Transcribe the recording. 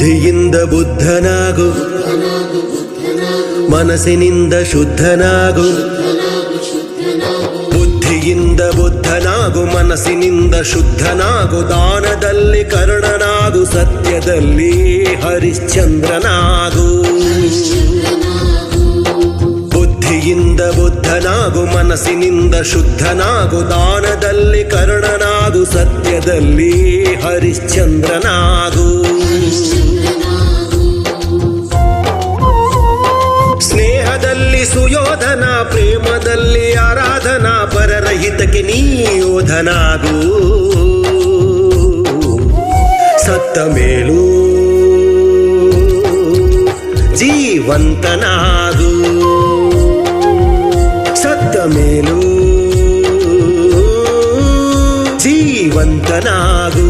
ಬುದ್ಧಿಯಿಂದ ಬುದ್ಧನಾಗು. ಮನಸ್ಸಿನಿಂದ ಶುದ್ಧನಾಗು. ಬುದ್ಧಿಯಿಂದ ಬುದ್ಧನಾಗು, ಮನಸ್ಸಿನಿಂದ ಶುದ್ಧನಾಗು. ದಾನದಲ್ಲಿ ಕರ್ಣನಾಗು, ಸತ್ಯದಲ್ಲಿ ಹರಿಶ್ಚಂದ್ರನಾಗು. ಬುದ್ಧಿಯಿಂದ ಬುದ್ಧನಾಗು, ಮನಸ್ಸಿನಿಂದ ಶುದ್ಧನಾಗು. ದಾನದಲ್ಲಿ ಕರ್ಣನಾಗು, ಸತ್ಯದಲ್ಲಿ ಹರಿಶ್ಚಂದ್ರನಾಗು. ಸುಯೋಧನ ಪ್ರೇಮದಲ್ಲಿ ಆರಾಧನಾ ಪರರಹಿತಕ್ಕೆ ನೀ ಯೋಧನಾಗು ಸತ್ತ ಮೇಲೂ ಜೀವಂತನಾಗು ಸತ್ತ ಮೇಲೂ ಜೀವಂತನಾಗು